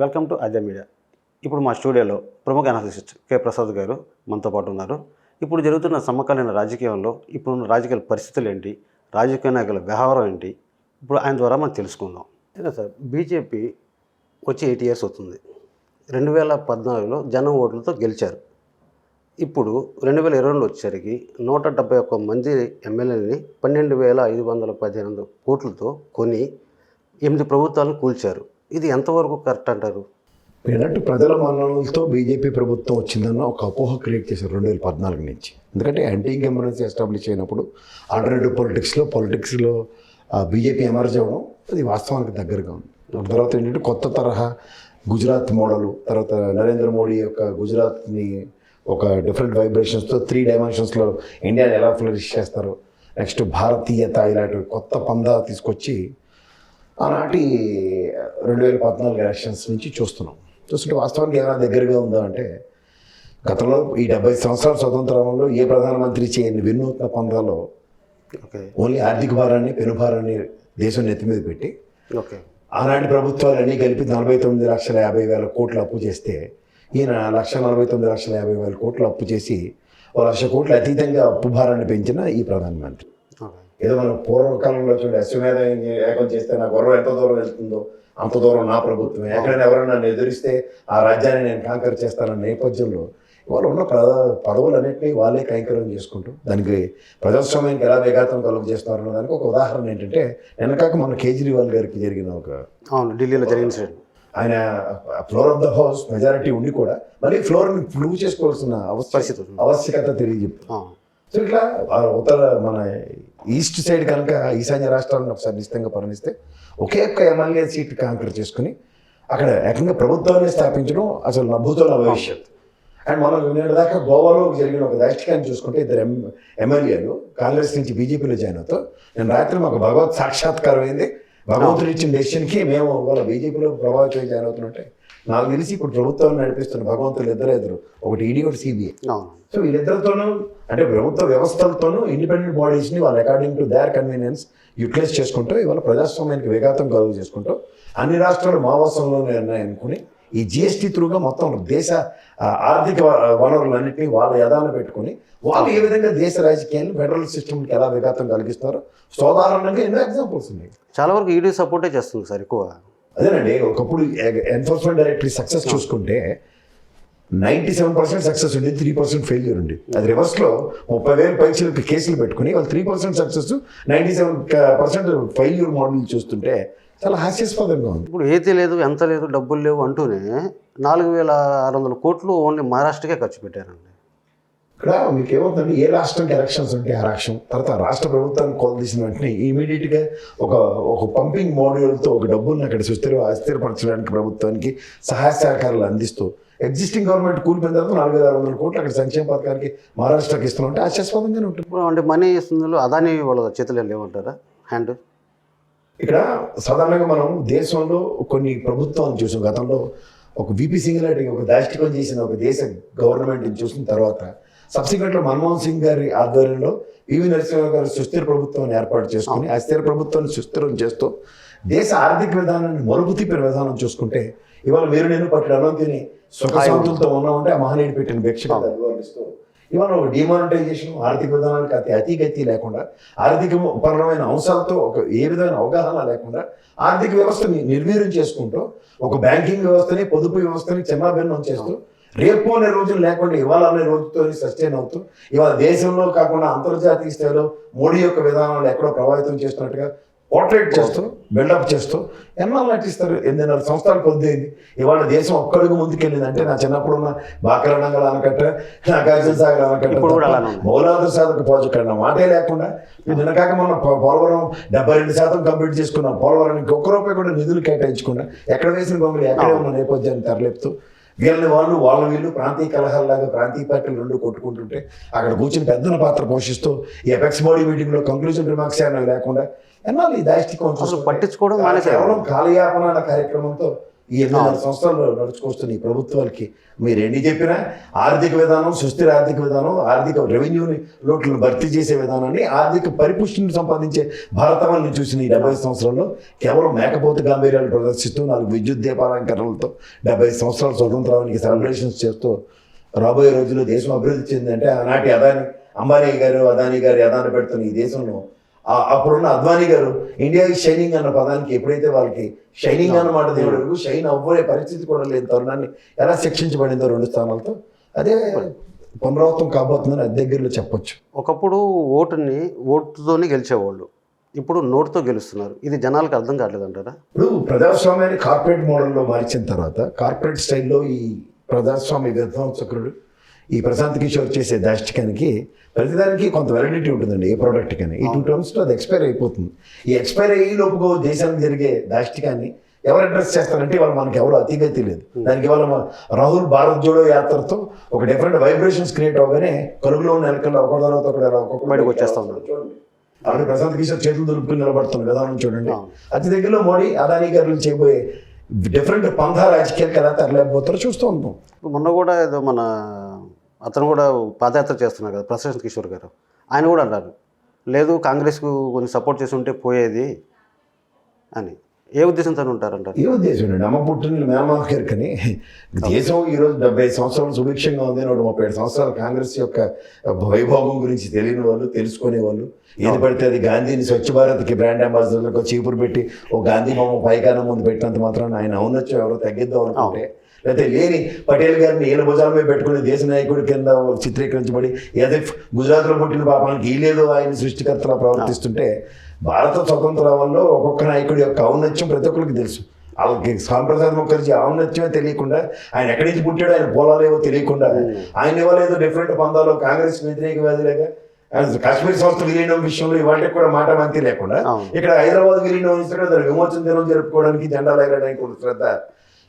Welcome to Ajay media. ఇప్పుడు మా స్టూడియోలో ప్రముఖ అనాలిసిస్ట్ కె. ప్రసాద్ గారు మనతో పాటు ఉన్నారు. ఇప్పుడు జరుగుతున్న సమకాలీన రాజకీయంలో ఇప్పుడున్న రాజకీయ పరిస్థితులు ఏంటి? రాజకీయ నాయకుల వ్యవహారం ఏంటి? ఇప్పుడు ఆయన ద్వారా మనం తెలుసుకుందాం. సరే సార్ బీజేపీ వచ్చి ఎయిట్ ఇయర్స్ అవుతుంది. రెండు వేల పద్నాలుగులో జనం ఓట్లతో గెలిచారు. ఇప్పుడు రెండు వేల ఇరవై రెండు వచ్చేసరికి నూట డెబ్బై ఒక్క మంది ఎమ్మెల్యేలని పన్నెండు వేల ఐదు వందల పదిహేను కోట్లతో కొని ఎనిమిది ప్రభుత్వాలను కూల్చారు. ఇది ఎంతవరకు కరెక్ట్ అంటారు? ఏంటంటే ప్రజల మన్ననలతో బీజేపీ ప్రభుత్వం వచ్చిందన్న ఒక అపోహ క్రియేట్ చేశారు రెండు వేల పద్నాలుగు నుంచి. ఎందుకంటే యాంటీ ఇన్కంబరెన్సీ ఎస్టాబ్లిష్ అయినప్పుడు ఆల్టర్నేటివ్ పొలిటిక్స్లో పొలిటిక్స్లో బీజేపీ ఎమర్జ్ అవ్వడం అది వాస్తవానికి దగ్గరగా ఉంది. తర్వాత ఏంటంటే కొత్త తరహా గుజరాత్ మోడలు తర్వాత నరేంద్ర మోడీ యొక్క గుజరాత్ని ఒక డిఫరెంట్ వైబ్రేషన్స్తో త్రీ డైమెన్షన్స్లో ఇండియాని ఎలా ఫ్లరిష్ చేస్తారు నెక్స్ట్ భారతీయత ఇలాంటి కొత్త పందా తీసుకొచ్చి ఆనాటి రెండు వేల పద్నాలుగు ఎలక్షన్స్ నుంచి చూస్తున్నాం. చూస్తుంటే వాస్తవానికి ఏమైనా దగ్గరగా ఉందా అంటే గతంలో ఈ డెబ్బై సంవత్సరాల స్వతంత్రంలో ఏ ప్రధానమంత్రి చేయని వినూత్న పందాలో ఓన్లీ ఆర్థిక భారాన్ని పెనుభారాన్ని దేశం నెత్తి మీద పెట్టి ఓకే. ఆనాటి ప్రభుత్వాలు అన్నీ కలిపి నలభై తొమ్మిది లక్షల యాభై వేల కోట్లు అప్పు చేస్తే ఈయన లక్ష నలభై తొమ్మిది లక్షల యాభై వేల కోట్లు అప్పు చేసి ఓ లక్ష కోట్లు అతీతంగా అప్పు భారాన్ని పెంచిన ఈ ప్రధానమంత్రి. ఏదో మనం పూర్వకాలంలో చూడండి అశ్వమేధ ఏకం చేస్తే నా గొర్రెం ఎంత దూరం వెళ్తుందో అంత దూరం నా ప్రభుత్వమే. ఎక్కడైనా ఎవరైనా నన్ను ఎదురిస్తే ఆ రాజ్యాన్ని నేను కాంకర్ చేస్తానన్న నేపథ్యంలో ఇవాళ ఉన్న ప్రధా పదవులన్నింటినీ వాళ్ళే కైంకర్యం చేసుకుంటూ దానికి ప్రజాస్వామ్యానికి ఎలా విఘాతం కలుగు చేస్తున్నారు దానికి ఒక ఉదాహరణ ఏంటంటే వెనకాక మన కేజ్రీవాల్ గారికి జరిగిన ఒక అవును ఢిల్లీలో జరిగిన సైడ్ ఆయన floor of the house majority ఉండి కూడా మళ్ళీ ఫ్లోర్ని ప్రూవ్ చేసుకోవాల్సిన అవస- పరిస్థితి. ఉంది. ఆవశ్యకత తెలియజెప్పు సో ఇట్లా ఉత్తర మన ఈస్ట్ సైడ్ కనుక ఈశాన్య రాష్ట్రాలను ఒకసారి నిశ్చితంగా పరిణిస్తే ఒకే ఒక్క ఎమ్మెల్యే సీట్ కాంకర్ చేసుకుని అక్కడ ఏకంగా ప్రభుత్వాన్ని స్థాపించడం అసలు నభూతుల భవిష్యత్. అండ్ మనం నిన్నటి దాకా గోవాలో జరిగిన ఒక దాష్టికాన్ని చూసుకుంటే ఇద్దరు ఎం ఎమ్మెల్యేలు కాంగ్రెస్ నుంచి బీజేపీలో జాయిన్ అవుతూ నేను రాత్రి మాకు భగవత్ సాక్షాత్కారం అయింది భగవంతుడు ఇచ్చిన డెసిషన్కి మేము వాళ్ళ బీజేపీలో ప్రభావితం జాయిన్ అవుతున్నట్టే నాకు తెలిసి ఇప్పుడు ప్రభుత్వాన్ని నడిపిస్తున్న భగవంతులు ఇద్దరు ఇద్దరు. ఒకటి ఈడీ ఒకటి సిబిఐ. సో వీళ్ళిద్దరితోనూ అంటే ప్రభుత్వ వ్యవస్థలతోనూ ఇండిపెండెంట్ బాడీస్ని వాళ్ళు according to their convenience utilize చేసుకుంటూ ఇవాళ ప్రజాస్వామ్యానికి విఘాతం కలుగు చేసుకుంటూ అన్ని రాష్ట్రాలు మా వశంలోనే ఉన్నాయి అనుకుని ఈ జిఎస్టీ త్రూగా మొత్తం దేశ ఆర్థిక వనరులన్నింటినీ వాళ్ళ యదాన పెట్టుకుని వాళ్ళు ఏ విధంగా దేశ రాజకీయాన్ని ఫెడరల్ సిస్టమ్కి ఎలా విఘాతం కలిగిస్తారో సాధారణంగా ఎన్నో ఎగ్జాంపుల్స్ ఉన్నాయి. చాలా వరకు ఈడీ సపోర్టే చేస్తుంది సార్ ఎక్కువ? అదేనండి ఒకప్పుడు ఎన్ఫోర్స్మెంట్ డైరెక్టరీ సక్సెస్ చూసుకుంటే నైంటీ సెవెన్ పర్సెంట్ సక్సెస్ ఉంది త్రీ పర్సెంట్ ఫెయిల్యూర్ ఉంది అది రివర్స్లో ముప్పై వేలు పైసలకి కేసులు పెట్టుకుని వాళ్ళు three percent success ninety seven percent failure model చూస్తుంటే చాలా హాస్యాస్పదంగా ఉంది. ఇప్పుడు ఏది లేదు ఎంత లేదు డబ్బులు లేవు అంటూనే నాలుగు వేల ఆరు వందల కోట్లు ఓన్లీ మహారాష్ట్రకే ఖర్చు పెట్టారండి. ఇక్కడ మీకు ఏమవుతుందంటే ఏ రాష్ట్రానికి ఎలక్షన్స్ ఉంటే ఆ రాష్ట్రం. తర్వాత రాష్ట్ర ప్రభుత్వాన్ని కొలదీసిన వెంటనే ఇమీడియట్గా ఒక ఒక పంపింగ్ మోడ్యూల్తో ఒక డబ్బుల్ని అక్కడ సుస్థిర అస్థిరపరచడానికి ప్రభుత్వానికి సహాయ సహకారాలు అందిస్తూ ఎగ్జిస్టింగ్ గవర్నమెంట్ కూలిపోయిన తర్వాత నాలుగు వేల ఆరు వందల కోట్లు అక్కడ సంక్షేమ పథకానికి మహారాష్ట్రకి ఇస్తున్నామంటే ఆశాస్పదంగానే ఉంటుంది. అంటే మనీ ఇస్తుందో అదాని వాళ్ళ చేతులు లేవంటారా హ్యాండ్ ఇక్కడ సాధారణంగా మనం దేశంలో కొన్ని ప్రభుత్వాలు చూసాం. గతంలో ఒక విపి సింగలాంటి ఒక దాష్టికం చేసిన ఒక దేశ గవర్నమెంట్ని చూసిన తర్వాత సబ్సిక్వెంట్లో మన్మోహన్ సింగ్ గారి ఆధ్వర్యంలో పివి నరసింహ గారు సుస్థిర ప్రభుత్వాన్ని ఏర్పాటు చేసుకుని ఆ స్థిర ప్రభుత్వాన్ని సుస్థిరం చేస్తూ దేశ ఆర్థిక విధానాన్ని మరుపు తిప్పిన విధానం చూసుకుంటే ఇవాళ మీరు నేను పట్టిన అన్నం తిని సుఖశాంతులతో ఉన్నామంటే ఆ మహనీయుడు పెట్టిన భిక్ష అభివర్ణిస్తూ ఇవాళ ఒక డిమానిటైజేషన్ ఆర్థిక విధానానికి అతి అతిగతి లేకుండా ఆర్థిక పరమైన అంశాలతో ఒక ఏ విధమైన అవగాహన లేకుండా ఆర్థిక వ్యవస్థని నిర్వీర్యం చేసుకుంటూ ఒక బ్యాంకింగ్ వ్యవస్థని పొదుపు వ్యవస్థని చిన్నాభిన్నం చేస్తూ రేపు అనే రోజులు లేకుండా ఇవాళ అనే రోజుతో సస్టైన్ అవుతూ ఇవాళ దేశంలో కాకుండా అంతర్జాతీయ స్థాయిలో మోడీ యొక్క విధానాలు ఎక్కడో ప్రభావితం చేస్తున్నట్టుగా పోర్ట్రేట్ చేస్తూ బిల్డప్ చేస్తూ ఎన్నాళ్ళు నటిస్తారు ఎనిమిదిన్నర సంవత్సరాలు పొద్దుయింది ఇవాళ దేశం ఒక్కడుగు ముందుకెళ్ళింది అంటే నా చిన్నప్పుడు ఉన్న బాకరణంగల్ అనకట్ట నాగార్జున సాగర్ అనకట్ట. మౌలాదు సాధక ప్రాజెక్ట్ అన్న మాటే లేకుండా నిన్నకాక మొన్న పో- పోలవరం డెబ్బై రెండు శాతం కంప్లీట్ చేసుకున్నాం పోలవరం ఇంకొక రూపాయి కూడా నిధులు కేటాయించకుండా ఎక్కడ వేసిన గొంగళి ఎక్కడే ఉన్న నేపథ్యాన్ని తరలిపుతూ వీళ్ళని వాళ్ళు వాళ్ళ వీళ్ళు ప్రాంతీయ కలహాల్లాగా ప్రాంతీయ పార్టీలు రెండు కొట్టుకుంటుంటే అక్కడ కూర్చుని పెద్దన పాత్ర పోషిస్తూ ఈ ఎపెక్స్ బాడీ మీటింగ్లో కంక్లూజన్ రిమార్క్స్ అనేవి లేకుండా ఎన్నాళ్ళు ఈ దాష్టికం చూసుకుంటే పట్టించుకోవడం కేవలం కాలయాపన కార్యక్రమంతో ఈ ఎనిమిదిన్నర సంవత్సరాలు నడుచుకొస్తున్న ఈ ప్రభుత్వాలకి మీరు ఎన్ని చెప్పినా ఆర్థిక విధానం సుస్థిర ఆర్థిక విధానం ఆర్థిక రెవెన్యూని లోట్లను భర్తీ చేసే విధానాన్ని ఆర్థిక పరిపుష్టిని సంపాదించే భారతవాన్ని చూసిన ఈ డెబ్బై సంవత్సరాల్లో కేవలం మేకపోతు గాంభీర్యాలు ప్రదర్శిస్తూ నాలుగు విద్యుత్ దీపాలంకరణలతో డెబ్బై సంవత్సరాల స్వతంత్రానికి సెలబ్రేషన్స్ చేస్తూ రాబోయే రోజుల్లో దేశం అభివృద్ధి చెందిందంటే ఆనాటి అదాని అంబానీ గారు అదానీ గారు అదాని పెడుతున్న ఈ దేశంలో అప్పుడున్న అద్వానీ గారు ఇండియా షైనింగ్ అన్న పదానికి ఎప్పుడైతే వాళ్ళకి షైనింగ్ అన్నమాట దేవుడు షైన్ అవ్వే పరిస్థితి కూడా లేని తరుణాన్ని ఎలా శిక్షించబడిందో రెండు స్థానాలతో అదే పునరావృతం కాబోతుందని అది దగ్గరలో చెప్పొచ్చు. ఒకప్పుడు ఓటుని ఓటుతోనే గెలిచేవాళ్ళు. ఇప్పుడు నోటుతో గెలుస్తున్నారు. ఇది జనాలకు అర్థం కావట్లేదంటారా ఇప్పుడు ప్రజాస్వామ్యాన్ని కార్పొరేట్ మోడల్లో మార్చిన తర్వాత కార్పొరేట్ స్టైల్లో ఈ ప్రజాస్వామ్య విధ్వంసకుడు ఈ ప్రశాంత్ కిషోర్ చేసే దాష్టికానికి ప్రతిదానికి కొంత వెరైటీ ఉంటుందండి ఏ ప్రోడక్ట్ కానీ ఈ టూ టర్మ్స్లో అది ఎక్స్పైర్ అయిపోతుంది. ఈ ఎక్స్పైర్ అయ్యే లోపుగా దేశానికి జరిగే దాష్టికాన్ని ఎవరు అడ్రస్ చేస్తారంటే వాళ్ళు మనకి ఎవరు అతిగా తెలియదు. దానికి వాళ్ళ రాహుల్ భారత్ జోడో యాత్రతో ఒక డిఫరెంట్ వైబ్రేషన్స్ క్రియేట్ అవగానే కలుగులో ఉన్న ఎలకల్లో ఒక తర్వాత ఒకటి అలా ఒక్కొక్కటి బయటకు వచ్చేస్తా ఉన్నారు. చూడండి. ఆల్రెడీ ప్రశాంత్ కిషోర్ చేతులు దులుపుకుని నిలబడుతున్న విధానం చూడండి. అతి దగ్గరలో మోడీ అదానీ గారు చేయబోయే డిఫరెంట్ పంథా రాజకీయాలకు ఎలా తరలేకపోతారో చూస్తూ ఉంటాం. మొన్న కూడా ఏదో మన అతను కూడా పాదయాత్ర చేస్తున్నారు కదా ప్రశాంత్ కిషోర్ గారు. ఆయన కూడా అన్నారు లేదు కాంగ్రెస్కు కొంచెం సపోర్ట్ చేసి ఉంటే పోయేది అని. ఏ ఉద్దేశంతో ఉంటారంటారు? ఏ ఉద్దేశం అండి? అమ్మ పుట్టిన మేమాకర్కని దేశం ఈరోజు డెబ్బై సంవత్సరాలు సుభిక్షంగా ఉంది నూట ముప్పై ఏడు సంవత్సరాలు కాంగ్రెస్ యొక్క వైభోగం గురించి తెలియని వాళ్ళు తెలుసుకునే వాళ్ళు. ఏది పడితే అది గాంధీని స్వచ్ఛ భారత్కి బ్రాండ్ అంబాసిడర్లకు చీపురు పెట్టి ఓ గాంధీ బొమ్మ పైకాన ముందు పెట్టినంత మాత్రం ఆయన ఔన్నత్యం ఎవరో తగ్గిద్దాం అనుకుంటే. లేకపోతే లేని పటేల్ గారిని ఈయన భుజాల మీద పెట్టుకుని దేశ నాయకుడి కింద చిత్రీకరించబడి ఏదో గుజరాత్లో పుట్టిన పాపానికి ఈలేదు ఆయన సృష్టికర్తలా ప్రవర్తిస్తుంటే భారత స్వతంత్రంలో ఒక్కొక్క నాయకుడి యొక్క ఔన్నత్యం ప్రతి ఒక్కరికి తెలుసు వాళ్ళకి సాంప్రదాయ ముఖర్జీ ఔన్నత్యమే తెలియకుండా ఆయన ఎక్కడి నుంచి పుట్టాడో ఆయన పోలాలేవో తెలియకుండా ఆయన ఇవ్వలేదు డిఫరెంట్ పందాలు కాంగ్రెస్ వ్యతిరేక వ్యాధిలేగా కాశ్మీర్ సంస్థ విలీనం విషయంలో ఇవాళకి కూడా మాట మంతి లేకుండా. ఇక్కడ హైదరాబాద్ విలీనం ఇస్తాడు విమోచన దినం జరుపుకోవడానికి జెండాలు ఎగరడానికి కూడా శ్రద్ధ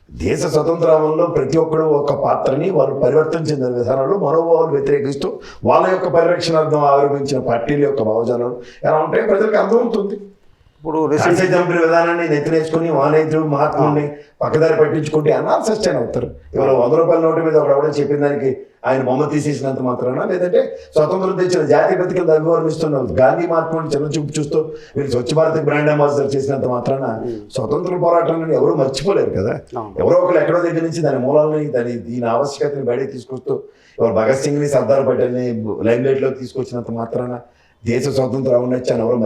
దేశ స్వతంత్రంలో ప్రతి ఒక్కరు ఒక పాత్రని వాళ్ళు పరివర్తన చెందిన విధానాలు మనోభావాలు వ్యతిరేకిస్తూ వాళ్ళ యొక్క పరిరక్షణార్థం ఆవిర్భించిన పార్టీల యొక్క భావజాలం ఎలా ఉంటాయో ప్రజలకు అర్థమవుతుంది. ఇప్పుడు రీసెంట్ చంపిన విధానాన్ని నెత్తినేసుకుని వానేతుడు మహాత్ముడిని పక్కదారి పట్టించుకుంటే అన్నారు సస్టైన్ అవుతారు. ఇవాళ వంద రూపాయల నోటు మీద ఒకడు ఎవడో చెప్పిన దానికి ఆయన బొమ్మ తీసేసినంత మాత్రాన లేదంటే స్వతంత్రం తెచ్చిన జాతి బతికలు అభివర్ణిస్తున్న గాంధీ మహాత్ముడిని చిన్న చూపు చూస్తూ వీళ్ళు స్వచ్ఛ భారత్ బ్రాండ్ అంబాసిడర్ చేసినంత మాత్రాన స్వతంత్ర పోరాటాన్ని ఎవరు మర్చిపోలేరు కదా. ఎవరో ఒకరు ఎక్కడో దగ్గర నుంచి దాని మూలాలని దాని దీని ఆవశ్యకతని బయటకు తీసుకొస్తూ ఇవాళ భగత్ సింగ్ని సర్దార్ పటేల్ని లైమ్ లైట్లోకి తీసుకొచ్చినంత మాత్రాన దేశ స్వాతంత్రం ఉండొచ్చని ఎవరు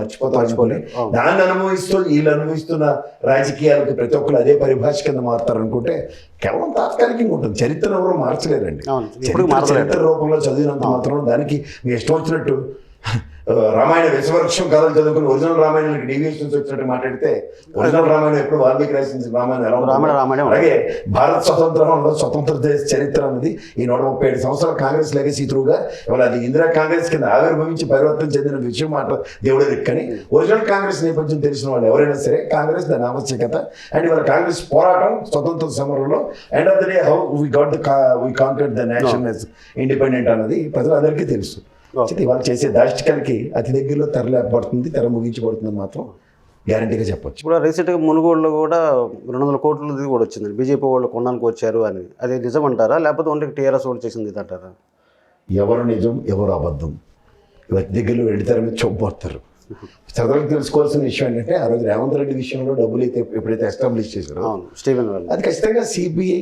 అవును. దాన్ని అనుభవిస్తూ వీళ్ళు అనుభవిస్తున్న రాజకీయాలకు ప్రతి ఒక్కరు అదే పరిభాష కింద మారుతారు అనుకుంటే కేవలం తాత్కాలికంగా ఉంటుంది. చరిత్రను ఎవరు మార్చలేరండి. చరిత్ర. చరిత్ర రూపంలో చదివినంత మాత్రం దానికి మీ ఇష్టం వచ్చినట్టు రామాయణ విశ్వవృక్షం కథలు చదువుకుని ఒరిజినల్ రామాయణానికి డీవియేషన్స్ వచ్చినట్టు మాట్లాడితే ఒరిజినల్ రామాయణం ఎప్పుడు వాల్మీకి రాసిన రామాయణం ఎలా రామాయణ రామాయణం. అలాగే భారత స్వతంత్రంలో స్వతంత్ర దేశ చరిత్ర అనేది ఈ నూట ముప్పై ఏడు సంవత్సరాల కాంగ్రెస్ లెగసీ త్రూగా ఇవాళ అది ఇందిరా కాంగ్రెస్ కింద ఆవిర్భవించి పరివర్తన చెందిన విషయం మాట దేవుడు రిక్కని ఒరిజినల్ కాంగ్రెస్ నేపథ్యం తెలిసిన వాళ్ళు ఎవరైనా సరే కాంగ్రెస్ దాని ఆవశ్యకత. అండ్ ఇవాళ కాంగ్రెస్ పోరాటం స్వతంత్ర సమరంలో end of the day how we got the we the nation independent అన్నది ప్రజలందరికీ తెలుసు. ఇవాళ చేసే దాష్టికలకి అతి దగ్గరలో తెరలేపబడుతుంది తెర ముగించబడుతుంది మాత్రం గ్యారంటీగా చెప్పొచ్చు. ఇప్పుడు రీసెంట్గా మునుగోడులో కూడా రెండు వందల కోట్లది కూడా వచ్చింది. బీజేపీ వాళ్ళు కొనడానికి వచ్చారు అని. అది నిజం అంటారా? లేకపోతే ఓన్లీ టీఆర్ఎస్ వాళ్ళు చేసింది ఇది అంటారా? ఎవరు నిజం ఎవరు అబద్ధం? ఇవన్నీ దగ్గరలో వెళ్తారు మీద చూపబోతారు చదవడానికి తెలుసుకోవాల్సిన విషయం ఏంటంటే ఆ రోజు రేవంత్ రెడ్డి విషయంలో డబ్బులు అయితే ఎప్పుడైతే ఎస్టాబ్లిష్ చేశారో అవును. స్టీవెన్ వాళ్ళు అది ఖచ్చితంగా సిబిఐ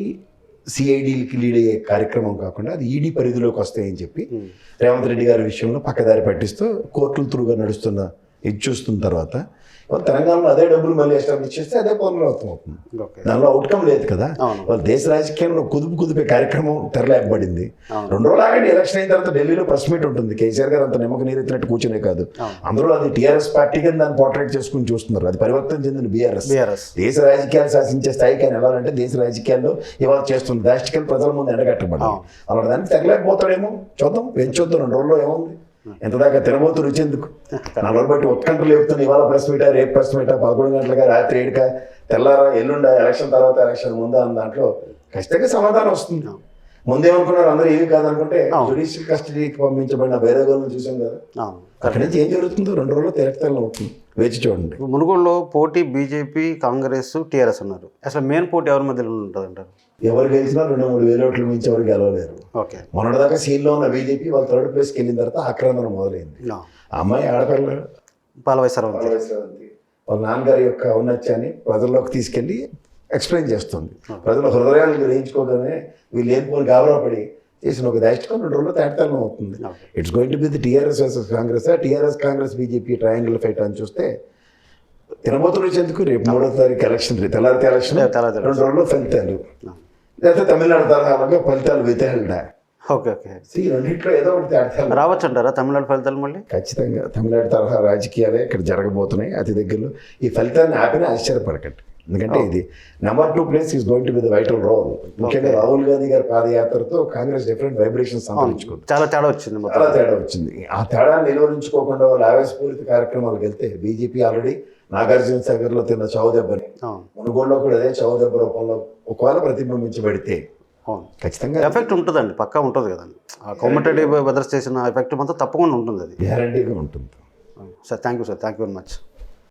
సిఐడికి లీడ్ అయ్యే కార్యక్రమం కాకుండా అది ఈడీ పరిధిలోకి వస్తాయని చెప్పి రేవంత్ రెడ్డి గారి విషయంలో పక్కదారి పట్టిస్తూ కోర్టుల త్రూగా నడుస్తున్న ఇది చూస్తున్న తర్వాత ఇవాళ తెలంగాణలో అదే డబ్బులు మళ్ళీ ఎస్టాబ్లిష్ చేస్తే అదే పునరావృతం అవుతుంది. ఓకే. దానిలో అవుట్కమ్ లేదు కదా. వాళ్ళ దేశ రాజకీయంలో కుదుపు కుదిపే కార్యక్రమం తెరలేపబడింది. రెండు రోజులు ఆగండి ఎలక్షన్ అయిన తర్వాత ఢిల్లీలో ప్రెస్ మీట్ ఉంటుంది. కేసీఆర్ గారు అంత నిమ్మక నీరెత్తినట్టు కూర్చునే కాదు. అందరూ అది టీఆర్ఎస్ పార్టీ కింద దాన్ని పోర్ట్రేట్ చేసుకుని చూస్తున్నారు. అది పరివర్తన చెందిన బీఆర్ఎస్ దేశ రాజకీయాలు శాసించే స్థాయికి ఆయన వెళ్ళాలంటే దేశ రాజకీయాల్లో ఇవాళ చేస్తున్న రాజకీయాలు ప్రజల ముందు ఎండగట్టబడాలి. అవును. అలాంటి దానికి తెగలేకపోతాడేమో చూద్దాం? పెంచొద్దు రెండు రోజుల్లో ఏముంది? ఎంత దాకా తినబోతు రుచి ఎందుకు నలభై బట్టి ఉత్కంఠ లేపుతుంది ఇవాళ ప్రెస్ మీటా రేపు ప్రెస్ మీటా పదకొండు గంటలుగా రాత్రి ఏడుక తెల్లారా ఎల్లుండ ఎలక్షన్ తర్వాత ఎలక్షన్ ముందా అన్న దాంట్లో ఖచ్చితంగా సమాధానం వస్తుంది. ముందేమనుకున్నారు అందరూ ఏమి కాదనుకుంటే. జుడిషియల్ కస్టడీకి పంపించబడిన వేరే వాళ్ళని చూసాం కదా. అక్కడి నుంచి ఏం జరుగుతుందో రెండు రోజుల్లో తేటతెల్లం అవుతుంది వేచి చూడండి. మునుగోడులో పోటీ బీజేపీ కాంగ్రెస్ టీఆర్ఎస్ ఉన్నారు అసలు మెయిన్ పోటీ ఎవరి మధ్యలో ఉంటుంది అంటారు ఎవరు గెలిచినా రెండు మూడు వేల ఓట్లు మించి ఎవరు గెలవలేరు. ఓకే. మొన్నటిదాకా సీన్లో ఉన్న బీజేపీ వాళ్ళ థర్డ్ ప్లేస్కి వెళ్ళిన తర్వాత ఆక్రమణ మొదలైంది. అమ్మాయి ఆడపిల్ల? పాలవై సరవంతి వాళ్ళ నాన్నగారి యొక్క ఔన్నత్యాన్ని ప్రజల్లోకి తీసుకెళ్ళి ఎక్స్ప్లెయిన్ చేస్తుంది. ప్రజల హృదయాలు గ్రహించుకోగానే వీళ్ళు ఏం పోని గాబరా పడి చేసిన ఒక దాష్టికం రెండు రోజుల్లో తేటతెల్లం అవుతుంది. It's going to be the TRS versus Congress TRS Congress BJP triangle fight అని చూస్తే తినబోతున్న చెందుకు రేపు మూడో తారీఖు ఎలక్షన్ తెల్లారి ఎలక్షన్. రెండు రోజుల్లో ఫలితాలు. లేకపోతే తమిళనాడు తరహాలుగా ఫలితాలు వితేళ్ళ ఓకే ఓకే. రెండింటిలో ఏదో ఒకటి తేటతెల్లం రావచ్చు అంటారా తమిళనాడు ఫలితాలు మళ్ళీ? ఖచ్చితంగా. తమిళనాడు తరహా రాజకీయాలే ఇక్కడ జరగబోతున్నాయి అతి దగ్గరలో. ఈ ఫలితాన్ని ఆపినా ఆశ్చర్యపడకండి. ఎందుకంటే ఇది number two place is going to be the vital role ముఖ్యంగా రాహుల్ గాంధీ గారి పాదయాత్రతో కాంగ్రెస్ డిఫరెంట్ వైబ్రేషన్స్ సంతరించుకుంది. చాలా తేడా వచ్చింది మొత్తం. చాలా తేడా వచ్చింది. ఆ తేడాన్ని నిలువరించుకోకుండా వాళ్ళు ఆవేశపూరిత కార్యక్రమాలకు వెళ్తే బీజేపీ ఆల్రెడీ నాగార్జున సాగర్లో తిన్న చావు దెబ్బని మునుగోడులో కూడా అదే చావు దెబ్బ రూపంలో ఒకవేళ ప్రతిబింబించబడితే ఖచ్చితంగా ఎఫెక్ట్ ఉంటుందండి పక్కా ఉంటుంది కదండి. ఆ వెదర్స్ చేసిన ఎఫెక్ట్ మాత్రం తప్పకుండా ఉంటుంది అది. గ్యారంటీగా ఉంటుంది. Sir thank you sir thank you very much